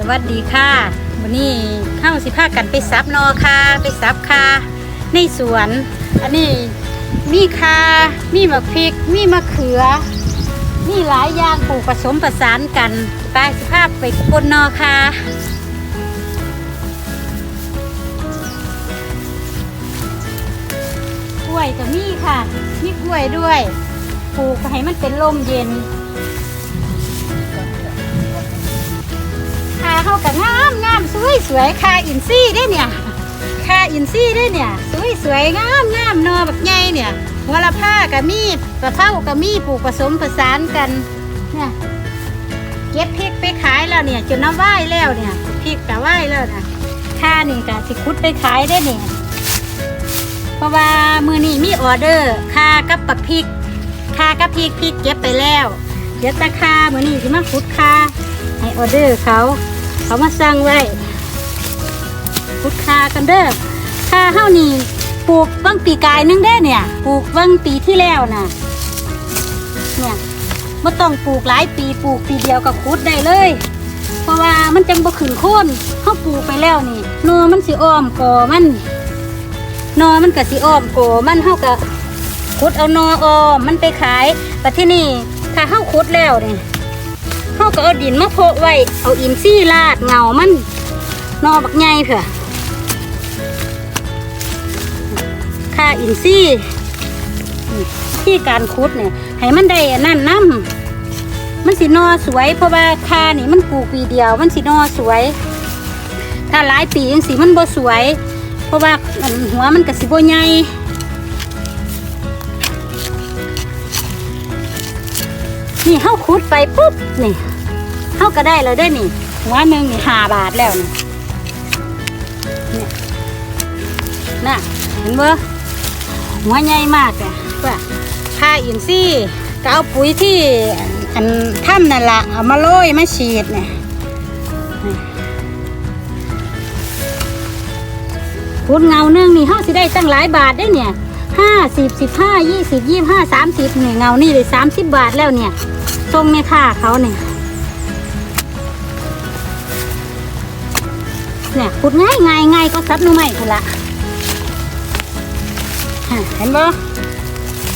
สวัสดีค่ะวันนี้เข้าสิพากันไปซับนอค่ะไปซับค่ะในสวน อันนี้มีค่ามีมะพริก มีมะเขือ มีหลายอย่างปลูกผสมประสานกันไปสิพาไปกนนอค่ะกล้วยก็มีค่ะ มีกล้วยด้วยปลูกให้มันเป็นลมเย็น เข้ากับงามงามสวยสวยคาอินซี่ได้เนี่ยคาอินซี่ได้เนี่ย สวยสวยงามงามนอแบบใหญ่เนี่ยหัวละผ้ากับมีดกระเพรากับมีดปลูกผสมผสานกันเนี่ยเก็บพริกไปขายแล้วเนี่ยจนน้ำไหว้แล้วเนี่ยพริกกับไหว้แล้วนะค่านี่กะสิคุดไปขายได้เนี่ยเพราะว่ามือนี้มีออเดอร์ค่ากับปักพริกค่ากับพริกพริกเก็บไปแล้ว เดี๋ยวตะคามือนี้สิมาคุดค่าให้ออเดอร์เขา เขามาสั่งไว้พุดคากันเด้อคาเฮานี่ปลูกวังปีกายนึงได้เนี่ย ปลูกวังปีที่แล้วน่ะเนี่ยไม่ต้องปลูกหลายปีปลูกปีเดียวก็คุดได้เลย เพราะว่ามันจังบ่ขึ้นโค่นเฮาปลูกไปแล้วนี่หนอมันสิอ้อมกอมันนอมันก็สิอ้อมกอมันเฮาก็ขุดเอานออ้อมมันไปขายแต่ที่นี่ถ้าเฮาขุดแล้วนี่ เขาก็เอาดินมาโพะไว้ เอาอินซี่ลาดเงามันนอบักใหญ่เผื่อค่าอินซี่ที่การคุดเนี่ยให้มันได้อันนั่นน้ำมันสินอสวย เพราะว่าคานี่มันปลูกปีเดียว มันสินอสวย ถ้าหลายปีจังสิมันบ่สวย เพราะว่าหัวมันก็สิบ่ใหญ่ นี่เขาขุดไปปุ๊บนี่เขาก็ได้แล้วได้นี่หัวหนึ่งนี่ห้าบาทแล้วนี่นี่น่ะเห็นบ่หัวใหญ่มากอะว่าค่าอินซี่ก็เอาปุ๋ยที่อันถ้ำนั่นละเอามาโรยมาฉีดเนี่ยขุดเงาหนึ่งนี่เขาสิได้ตั้งหลายบาทได้เนี่ย ห้าสิบสิบห้ายี่สิบยี่ห้าสามสิบเนี่ยเงานี่เลยสามสิบบาทแล้วเนี่ยทรงในค่าเขาเนี่ยเนี่ยขุดง่ายง่ายง่ายก็ซับนูใหม่คุณละเห็นบ่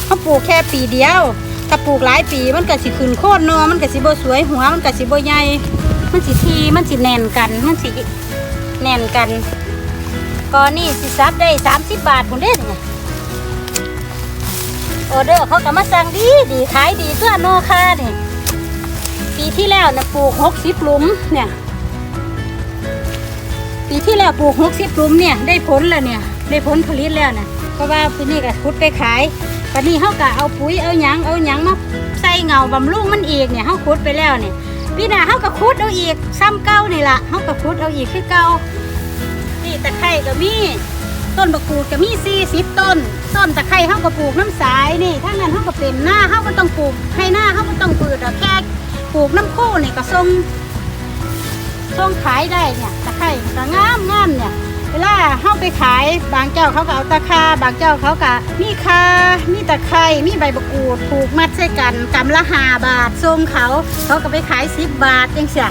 เขาปลูกแค่ปีเดียวถ้าปลูกหลายปีมันก็สิขึ้นโค่นเนอมันก็สิบ่สวยหัวมันก็สิบ่ใหญ่มันสิทีมันสิแน่นกันมันสิแน่นกันก็นี่สิซับได้สามสิบบาทคุณเด้เนี่ย ออเดอร์เขาก็มาสั่งดีดีขายดีเพื่อโนคาเนี่ยปีที่แล้วนะปลูกหกสิบหลุมเนี่ย ปีที่แล้วปลูกหกสิบหลุมเนี่ยได้ผลแล้วเนี่ยได้ผลผลิตแล้วนะเพราะว่าปีนี้ก็ขุดไปขายตอนนี้เขาก็เอาปุ๋ยเอาหยังเอาหยังมาใส่เงาบำรุงมันอีกเนี่ยเขาขุดไปแล้วเนี่ยปีหน้าเขาก็ขุดเอาอีกซ้ำเก้านี่ละเขาก็ขุดเอาอีกคือเก้านี่ตะไคร่ก็มี ต้นบะกรูดก็มีสี่สิบต้น ต้นตะไคร่เขาก็ปลูกน้ำสายนี่ถ้างั้นเขาก็เป็นหน้าเขาก็ต้องปลูกให้หน้าเขาก็ต้องปลูกเอาแค่ปลูกน้ำโค้นี่ก็ส่งส่งขายได้เนี่ยตะไคร่ก็งามงามเนี่ยเวลาเข้าไปขายบางเจ้าเขาก็เอาตะคาบางเจ้าเขาก็มีคามีตะไคร่มีใบบักกูดผูกมัดใส่กันกำละหาบาทส่งเขาเขาก็ไปขายสิบบาทจังเสีย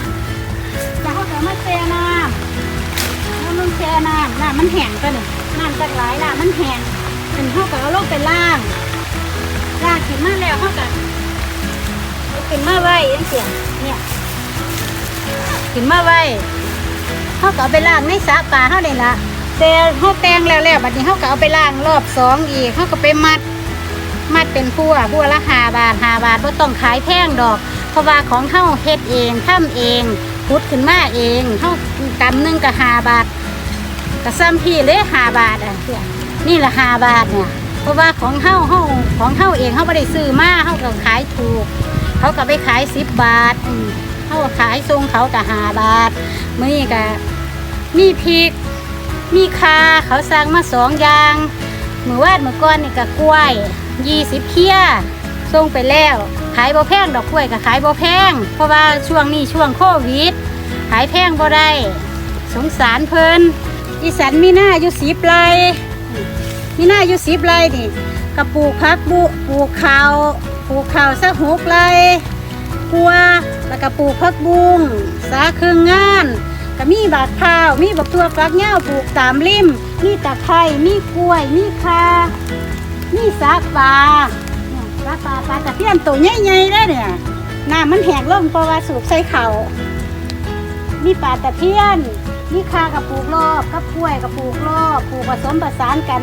แล้วเขาก็มาแช่น้ำแล้วมันแช่น้ำน้ำมันแห้งก็เนี่ย น้ำจากหลายน้ำมันแห้งเป็นเขาก็เอาลงไปล่างล่างขึ้นมาแล้วเขาก็เอาขึ้นมาไว้ยังเสียเนี่ยขึ้นมาไว้เขาก็เอาไปล้างในสระปลาเขาเลยละแต่เขาแตงแล้วแล้วบัดนี้เขาก็เอาไปล้างรอบสองอีกเขาก็ไปมัด มัดเป็นพัวพัวละหาบาทหาบาทก็ต้องขายแพงดอก เพราะว่าของเขาเฮ็ดเองทำเองพุดขึ้นมาเองเขากำนึ่งก็ห้าบาท ก็ซ้ำพี่เลยหาบาทอะนี่ยนี่ละหาบาทเนี่ยเพราะว่าของเฮาเฮาของเฮาเองเฮาไม่ได้ซื้อมาเฮาก็ขายถูกเขาก็ไปขายสิบบาทเขาขายทรงเขาแต่หาบาทมื่อนี้ก็มีพริก มีคาเขาสั่งมาสองอย่างมือวาดมือก้อนนี่ก็กล้วยยี่สิบเคี้ยส่งไปแล้วขายบ่แพงดอกกล้วยก็ขายบ่แพงเพราะว่าช่วงนี้ช่วงโควิด ขายแพงบ่ได้สงสารเพิ่น อีสันมีหน้าอยู่สิบไรมีหน้าอยู่สิบไรนี่กระปูพักบุปูข้าวปูข้าวสักหกไรกลัวแล้วก็ปลูกผักบุ้งสาเครื่องงานก็มีบาดข้าว มีบักตัวฟักเหย้าปลูกตามริม มีตะไคร้มีกล้วย มีคามีสาปลาสาปลาปลาตะเพียนตัวใหญ่ๆได้เนี่ยน้ำมันแห้งลงเพราะว่าสูบใส่เขามีปลาตะเพียน มีคากับปลูกรอบกับกล้วยกับปลูกรอบปลูกผสมผสานกัน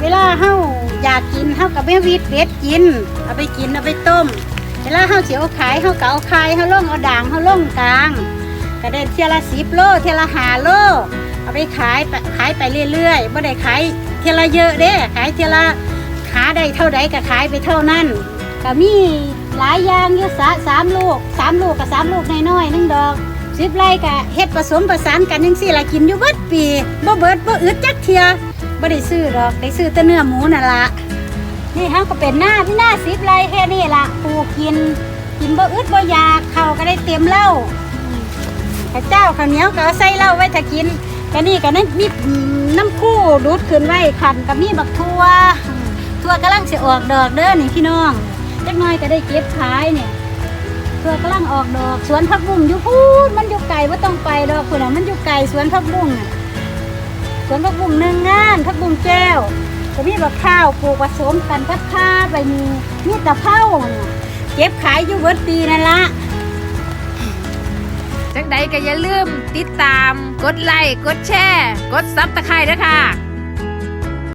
เวลาเฮาอยากกินเฮากับแม่วิดเบ็ดกิน เอาไปกินเอาไปต้ม เวลาเฮาสิเอาขายเฮาก็เอาขายเฮาล่องเอาด่างเฮาล่องกลางก็ได้เทียละสิบโลเทียละหาโลเอาไปขายขายไปเรื่อยๆไม่ได้ขายเทียละเยอะเด้ขายเทียละขาได้เท่าใดก็ขายไปเท่านั้นก็มีหลายอย่างอยู่สะสามลูกสามลูกกับสามลูกน้อยๆหนึงดอก สิบไร่ก็เฮ็ดผสมผสานกันยังสี่ละกินอยู่เบิดปีบ่เบิดบ่อึดจักเทียบ่ได้ซื้อดอกได้ซื้อแต่เนื้อหมูนั่นละนี่เฮาก็เป็นหน้าที่หน้าสิบไร่แค่นี้ละปลูกกิน กินบ่อึดบ่อยากข้าวก็ได้เต็มเล้าข้าวเจ้าข้าวเหนียวก็ใส่เหล้าไว้ถ้ากินก็นี่ก็นั่นมีน้ำคู่ดูดขึ้นไว้ขันก็มีบักทั่วทั่วกำลังสิออกดอกเด้อนี่พี่น้องจักหน่อยก็ได้เก็บขายเนี่ย ทั่วกำลังออกดอก สวนผักบุ้งอยู่พูดมันอยู่ไกลว่าต้องไปดอกคุณอะมันอยู่ไกลสวนผักบุ้งสวนผักบุ้งหนึ่งงานผักบุ้งแก้วก็มีบักข้าวปลูกผสมกันพัดผ้าใบมีมีตะเภาน่ะเก็บขายอยู่เบิดปีนั่นละจังใดก็อย่าลืมติดตาม กดไลค์กดแชร์ กดซับตะไคร้ด้วยค่ะ